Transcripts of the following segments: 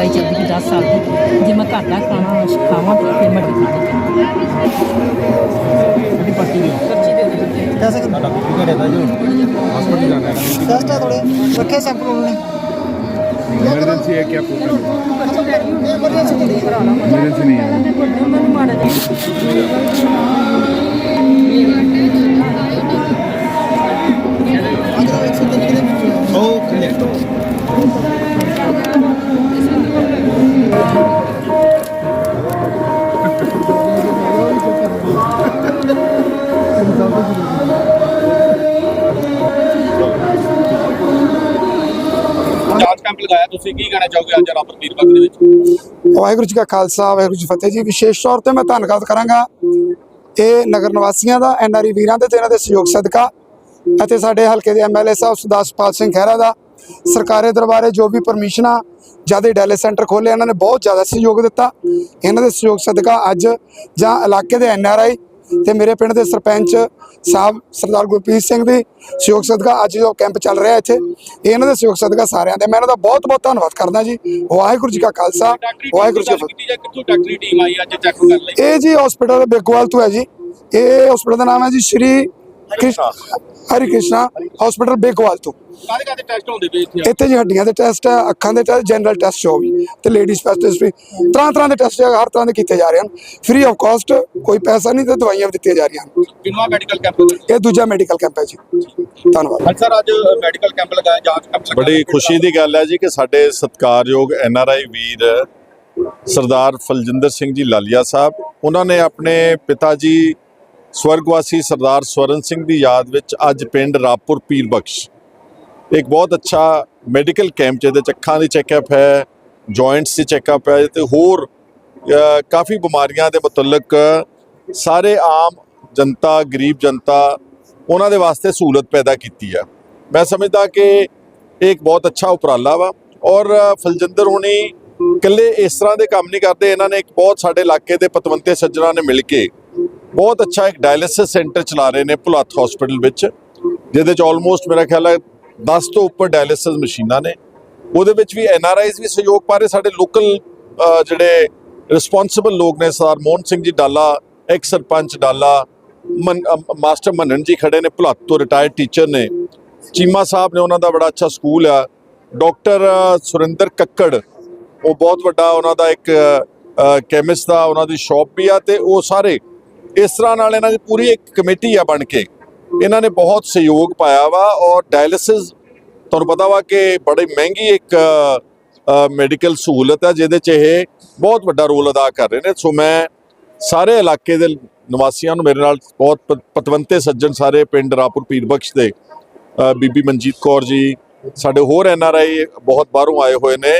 ਦਵਾਈ ਚੱਲਦੀ ਸੀ 10 ਸਾਲ ਦੀ ਜੇ ਮੈਂ ਘਰ ਦਾ ਖਾਣਾ ਖਾਵਾਂ ਤਾਂ ਫਿਰ ਮੈਂ ਖਾਣੀ ਚਾਹੀਦੀ ਕਿਹੜੀ ਪੱਟੀ ਦੀ ਪਰਚੀ ਦੇ ਦਿੰਦੇ कैसे कर ਸਾਡਾ ਬੀਪੀ ਘਟਿਆ ਤਾਂ ਜੋ ਹਸਪੀਟਲ ਜਾਣਾ ਹੈ टेस्ट है थोड़े रखे सैंपल उन्होंने इमरजेंसी है क्या पूछना इमरजेंसी के लिए कराना इमरजेंसी नहीं है ਮੈਨੂੰ ਕੈਂਪ ਲਗਾਇਆ? ਤੁਸੀਂ ਕੀ ਕਹਿਣਾ ਚਾਹੋਗੇ ਅੱਜ ਰਾਪਰ ਪੀਰਬੰਦ ਦੇ ਵਿੱਚ? ਵਾਹਿਗੁਰੂ ਜੀ ਕਾ ਖਾਲਸਾ, ਵਾਹਿਗੁਰੂ ਜੀ ਫਤਿਹ ਜੀ। ਵਿਸ਼ੇਸ਼ ਤੌਰ ਤੇ ਮੈਂ ਧੰਨਵਾਦ ਕਰਾਂਗਾ ਇਹ ਨਗਰ ਨਿਵਾਸੀਆਂ ਦਾ ਐਨਆਰਈ ਵੀਰਾਂ ਦੇ ਤੇ ਇਹਨਾਂ ਦੇ ਸਹਿਯੋਗ ਸਦਕਾ ਅਤੇ ਸਾਡੇ ਹਲਕੇ ਦੇ ਐਮਐਲਏ ਸਾਹਿਬ ਸੁਦਾਸ ਸੁਪਾਲ ਸਿੰਘ ਖਹਿਰਾ ਦਾ, ਸਰਕਾਰੇ ਦਰਬਾਰੇ ਜੋ ਵੀ ਪਰਮਿਸ਼ਨਾਂ ਜ਼ਿਆਦਾ ਡੈਲੇ ਸੈਂਟਰ ਖੋਲੇ ਇਹਨਾਂ ਨੇ ਬਹੁਤ ਜ਼ਿਆਦਾ ਸਹਿਯੋਗ ਦਿੱਤਾ। ਇਹਨਾਂ ਦੇ ਸਹਿਯੋਗ ਸਦਕਾ ਅੱਜ ਜਾਂ ਇਲਾਕੇ ਦੇ ਐਨਆਰਆਈ ਤੇ ਮੇਰੇ ਪਿੰਡ ਦੇ ਸਰਪੰਚ ਸਾਹਿਬ ਸਰਦਾਰ ਗੁਰਪ੍ਰੀਤ ਸਿੰਘ ਦੀ ਸਹਿਯੋਗ ਸਦਕਾ ਅੱਜ ਜੋ ਕੈਂਪ ਚੱਲ ਰਿਹਾ ਇੱਥੇ ਇਹਨਾਂ ਦੇ ਸਹਿਯੋਗ ਸਦਕਾ ਸਾਰਿਆਂ ਦੇ। ਮੈਂ ਇਹਨਾਂ ਦਾ ਬਹੁਤ ਬਹੁਤ ਧੰਨਵਾਦ ਕਰਦਾ ਜੀ। ਵਾਹਿਗੁਰੂ ਜੀ ਕਾ ਖਾਲਸਾ ਵਾਹਿਗੁਰੂ ਜੀ ਕੀ ਫਤਿਹ। ਕੀਤੀ ਜਾਂ ਕਿੱਥੋਂ ਡਾਕਟਰੀ ਟੀਮ ਆਈ ਅੱਜ ਚੈੱਕ ਕਰਨ ਲਈ? ਇਹ ਜੀ ਹਸਪੀਟਲ ਬੇਗੋਵਾਲ ਤੋਂ ਹੈ ਜੀ। ਇਹ ਹਸਪੀਟਲ ਦਾ ਨਾਮ ਹੈ ਜੀ ਸ਼੍ਰੀ ਹਰੀ ਕ੍ਰਿਸ਼ਨਾ ਹਸਪੀਟਲ ਬੇਗੋਵਾਲ ਤੋਂ। ਕਾਹਦੇ ਕਾਹਦੇ ਟੈਸਟ ਹੁੰਦੇ ਪਏ ਇੱਥੇ? ਇੱਥੇ ਜੀ ਹੱਡੀਆਂ ਦੇ ਟੈਸਟ ਹੈ ਅੱਖਾਂ ਦੇ ਟੈਸਟ ਜਨਰਲ ਟੈਸਟ ਜੋ ਵੀ। ਤੇ ਲੇਡੀ ਸਪੈਸ਼ਲਿਸਟ ਵੀ। ਤਰ੍ਹਾਂ ਤਰ੍ਹਾਂ ਦੇ ਟੈਸਟ ਹਰ ਤਰ੍ਹਾਂ ਦੇ ਕੀਤੇ ਜਾ ਰਹੇ ਹਨ। ਫ੍ਰੀ ਆਫ ਕਾਸਟ ਕੋਈ ਪੈਸਾ ਨਹੀਂ ਤੇ ਦਵਾਈਆਂ ਵੀ ਦਿੱਤੀਆਂ ਜਾ ਰਹੀਆਂ ਹਨ। ਕਿੰਨਾ ਮੈਡੀਕਲ ਕੈਂਪ ਇਹ ਦੂਜਾ ਮੈਡੀਕਲ ਕੈਂਪ ਹੈ ਜੀ। ਧੰਨਵਾਦ। ਸਰ ਅੱਜ ਮੈਡੀਕਲ ਕੈਂਪ ਲਗਾਇਆ ਜਾਂਚ ਕੈਂਪ ਲਗਾਇਆ। ਬੜੀ ਖੁਸ਼ੀ ਦੀ ਗੱਲ ਹੈ ਜੀ ਕਿ ਸਾਡੇ ਸਤਿਕਾਰਯੋਗ ਐਨ ਆਰ ਆਈ ਵੀਰ ਸਰਦਾਰ ਫਲਜਿੰਦਰ ਸਿੰਘ ਜੀ ਲਾਲੀਆ ਸਾਹਿਬ ਉਹਨਾਂ ਨੇ ਆਪਣੇ ਪਿਤਾ ਜੀ ਸਵਰਗਵਾਸੀ ਸਰਦਾਰ ਸਵਰਨ ਸਿੰਘ ਦੀ ਯਾਦ ਵਿੱਚ ਅੱਜ ਪਿੰਡ ਰਾਪੁਰ ਪੀਰ ਬਖਸ਼। ਇੱਕ ਬਹੁਤ ਅੱਛਾ ਮੈਡੀਕਲ ਕੈਂਪ ਜਿਹਦੇ ਚ ਅੱਖਾਂ ਦੀ ਚੈੱਕਅਪ ਹੈ ਜੁਆਇੰਟਸ ਦੀ ਚੈੱਕਅਪ ਹੈ ਤੇ ਹੋਰ ਕਾਫੀ ਬਿਮਾਰੀਆਂ ਦੇ ਮੁਤਲਕ ਸਾਰੇ ਆਮ ਜਨਤਾ, ਗਰੀਬ ਜਨਤਾ ਉਹਨਾਂ ਦੇ ਵਾਸਤੇ ਸਹੂਲਤ ਪੈਦਾ ਕੀਤੀ ਹੈ ਮੈਂ ਸਮਝਦਾ ਕਿ ਇਹ ਇੱਕ ਬਹੁਤ ਅੱਛਾ ਉਪਰਾਲਾ ਵਾ ਔਰ ਫਲਜਿੰਦਰ ਹੁਣੀ ਇਕੱਲੇ ਇਸ ਤਰ੍ਹਾਂ ਦੇ ਕੰਮ ਨਹੀਂ ਕਰਦੇ, ਇਹਨਾਂ ਨੇ ਇੱਕ ਬਹੁਤ ਸਾਡੇ ਇਲਾਕੇ ਦੇ ਪਤਵੰਤੇ ਸੱਜਣਾ ਨੇ ਮਿਲ ਕੇ ਬਹੁਤ ਅੱਛਾ ਇੱਕ ਡਾਇਲਿਸਿਸ ਸੈਂਟਰ ਚਲਾ ਰਹੇ ਨੇ ਭੁਲੱਥ ਹਸਪੀਟਲ ਵਿੱਚ, ਜਿਹਦੇ ਚ ਆਲਮੋਸਟ ਮੇਰਾ ਖਿਆਲ ਹੈ 10 ਤੋਂ ਉੱਪਰ ਡਾਇਲਿਸਿਸ ਮਸ਼ੀਨਾਂ ਨੇ। ਉਹਦੇ ਵਿੱਚ ਵੀ ਐਨ ਆਰ ਆਈਜ਼ ਵੀ ਸਹਿਯੋਗ ਪਾ ਰਹੇ, ਸਾਡੇ ਲੋਕਲ ਜਿਹੜੇ ਰਿਸਪੌਂਸਿਬਲ ਲੋਕ ਨੇ ਸਰਦਾਰ ਮੋਹਨ ਸਿੰਘ ਜੀ ਡਾਲਾ ਐਕਸ ਸਰਪੰਚ ਡਾਲਾ, ਮਨ- ਮਾਸਟਰ ਮੰਨਣ ਜੀ ਖੜੇ ਨੇ, ਭੁਲੱਥ ਤੋਂ ਰਿਟਾਇਰਡ ਟੀਚਰ ਨੇ। ਚੀਮਾ ਸਾਹਿਬ ਨੇ ਉਹਨਾਂ ਦਾ ਬੜਾ ਅੱਛਾ ਸਕੂਲ ਆ। ਡਾਕਟਰ ਸੁਰਿੰਦਰ ਕੱਕੜ, ਉਹ ਬਹੁਤ ਵੱਡਾ ਉਹਨਾਂ ਦਾ ਇੱਕ ਕੈਮਿਸਟ ਦਾ ਉਹਨਾਂ ਦੀ ਸ਼ਾਪ ਵੀ ਆ ਤੇ ਉਹ ਸਾਰੇ ਇਸ ਤਰ੍ਹਾਂ ਨਾਲ ਇਹਨਾਂ ਦੀ ਪੂਰੀ ਇੱਕ ਕਮੇਟੀ ਆ ਬਣ ਕੇ। ਇਹਨਾਂ ਨੇ ਬਹੁਤ ਸਹਿਯੋਗ ਪਾਇਆ ਵਾ ਔਰ ਡਾਇਲਿਸਿਸ, ਤੁਹਾਨੂੰ ਪਤਾ ਵਾ ਕਿ ਬੜੀ ਮਹਿੰਗੀ ਇੱਕ ਮੈਡੀਕਲ ਸਹੂਲਤ ਹੈ ਜਿਹਦੇ 'ਚ ਇਹ ਬਹੁਤ ਵੱਡਾ ਰੋਲ ਅਦਾ ਕਰ ਰਹੇ ਨੇ। ਸੋ ਮੈਂ ਸਾਰੇ ਇਲਾਕੇ ਦੇ ਨਿਵਾਸੀਆਂ ਨੂੰ ਮੇਰੇ ਨਾਲ ਬਹੁਤ ਪ- ਪਤਵੰਤੇ ਸੱਜਣ ਸਾਰੇ ਪਿੰਡ ਰਾਪੁਰ ਪੀਰਬਖਸ਼ ਦੇ ਬੀਬੀ ਮਨਜੀਤ ਕੌਰ ਜੀ, ਸਾਡੇ ਹੋਰ ਐਨ ਆਰ ਆਈ ਬਹੁਤ ਬਾਹਰੋਂ ਆਏ ਹੋਏ ਨੇ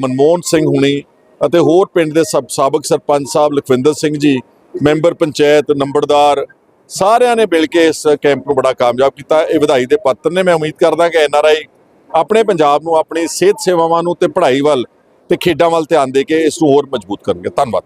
ਮਨਮੋਹਨ ਸਿੰਘ ਹੁਣੀ ਅਤੇ ਹੋਰ ਪਿੰਡ ਦੇ ਸਬ ਸਾਬਕ ਸਰਪੰਚ ਸਾਹਿਬ ਲਖਵਿੰਦਰ ਸਿੰਘ ਜੀ ਮੈਂਬਰ ਪੰਚਾਇਤ, ਨੰਬਰਦਾਰ, ਸਾਰਿਆਂ ਨੇ ਮਿਲ ਕੇ ਇਸ ਕੈਂਪ ਨੂੰ ਬੜਾ ਕਾਮਯਾਬ ਕੀਤਾ। ਇਹ ਵਧਾਈ ਦੇ ਪਾਤਰ ਨੇ, ਮੈਂ ਉਮੀਦ ਕਰਦਾ ਕਿ ਐਨ ਆਰ ਆਈ ਆਪਣੇ ਪੰਜਾਬ ਨੂੰ, ਆਪਣੀ ਸਿਹਤ ਸੇਵਾਵਾਂ ਨੂੰ ਤੇ ਪੜ੍ਹਾਈ ਵੱਲ ਤੇ ਖੇਡਾਂ ਵੱਲ ਧਿਆਨ ਦੇ ਕੇ ਇਸ ਨੂੰ ਹੋਰ ਮਜ਼ਬੂਤ ਕਰਨਗੇ। ਧੰਨਵਾਦ।